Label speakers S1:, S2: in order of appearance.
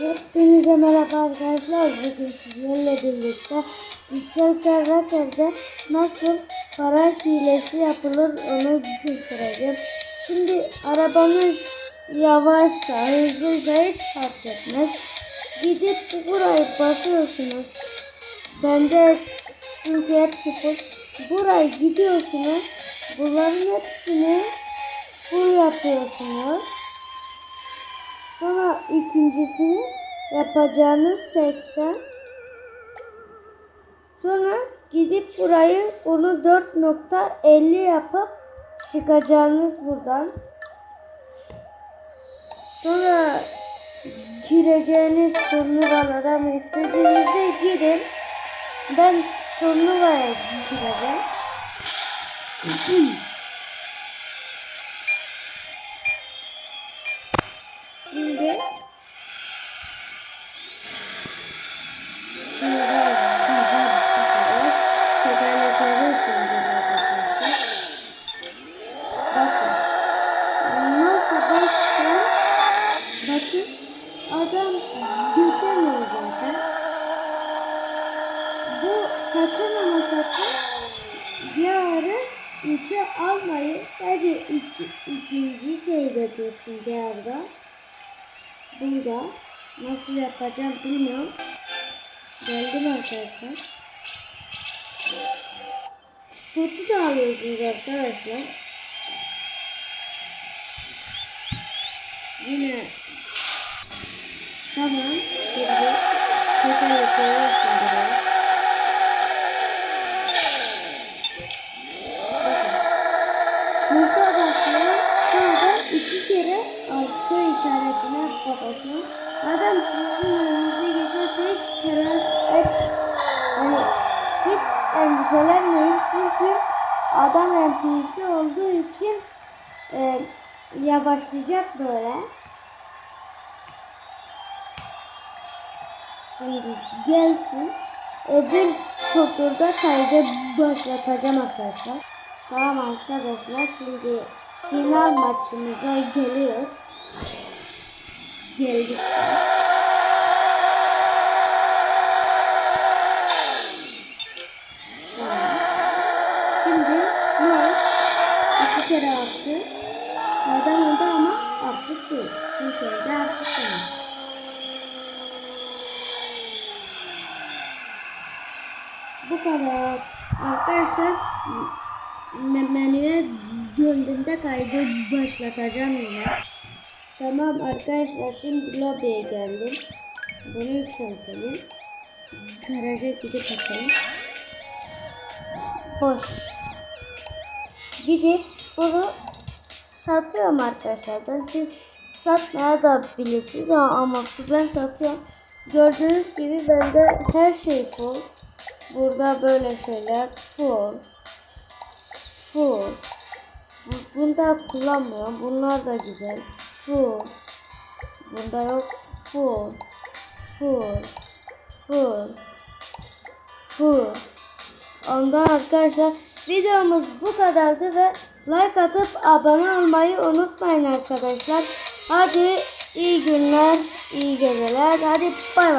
S1: Hepinize merhaba arkadaşlar. Bugün sizlerle birlikte Dijital Raker'de nasıl para hilesi yapılır onu göstereceğim. Şimdi arabamız yavaşsa hızlıysa hiç fark etmez. Gidip burayı basıyorsunuz. Bende çünkü hepsi full. Buraya gidiyorsunuz. Bunların hepsini full yapıyorsunuz. Sonra ikincisini yapacağınız 80. Sonra gidip burayı onu 4.50 yapıp çıkacağınız buradan. Sonra gireceğiniz turnuvalara mı istediğinizde girin. Ben turnuvaya gireceğim. Şimdi adam geçemiyor zaten. Bu sakın ama sakın yarı üçe almayı sadece iki, ikinci şeyde dursun yarıda. Burada nasıl yapacağım bilmiyorum. Geldim arkadaşlar. Kutu da alıyorsunuz arkadaşlar. Yine tamam. Şimdi tekrar yapıyoruz işaretine basıyor. Adam sizin önünüze geçerse hiç teras et, hani hiç endişelenmeyin çünkü adam NPC olduğu için e, yavaşlayacak böyle. Şimdi gelsin. Öbür turda kaydı başlatacağım arkadaşlar. Tamam arkadaşlar şimdi final maçımıza geliyoruz. Tamam. Şimdi maç iki kere attı. Adam oldu ama artık değil. Bir kere artık değil. Bu kadar. Arkadaşlar me- menüye döndüğümde kaydı başlatacağım yine. Tamam arkadaşlar şimdi lobiye geldim. Bunu yükseltelim. Garaja gidip bakalım. Boş. Gidip bunu satıyorum arkadaşlar. Ben siz satmaya da bilirsiniz ama, ama ben satıyorum. Gördüğünüz gibi bende her şey full. Burada böyle şeyler full. Full. Bu- Bunda kullanmıyorum. Bunlar da güzel. Full. Bunda yok. Full. Full. Full. Full. Ondan arkadaşlar videomuz bu kadardı ve like atıp abone olmayı unutmayın arkadaşlar. Hadi iyi günler, iyi geceler. Hadi bay bay.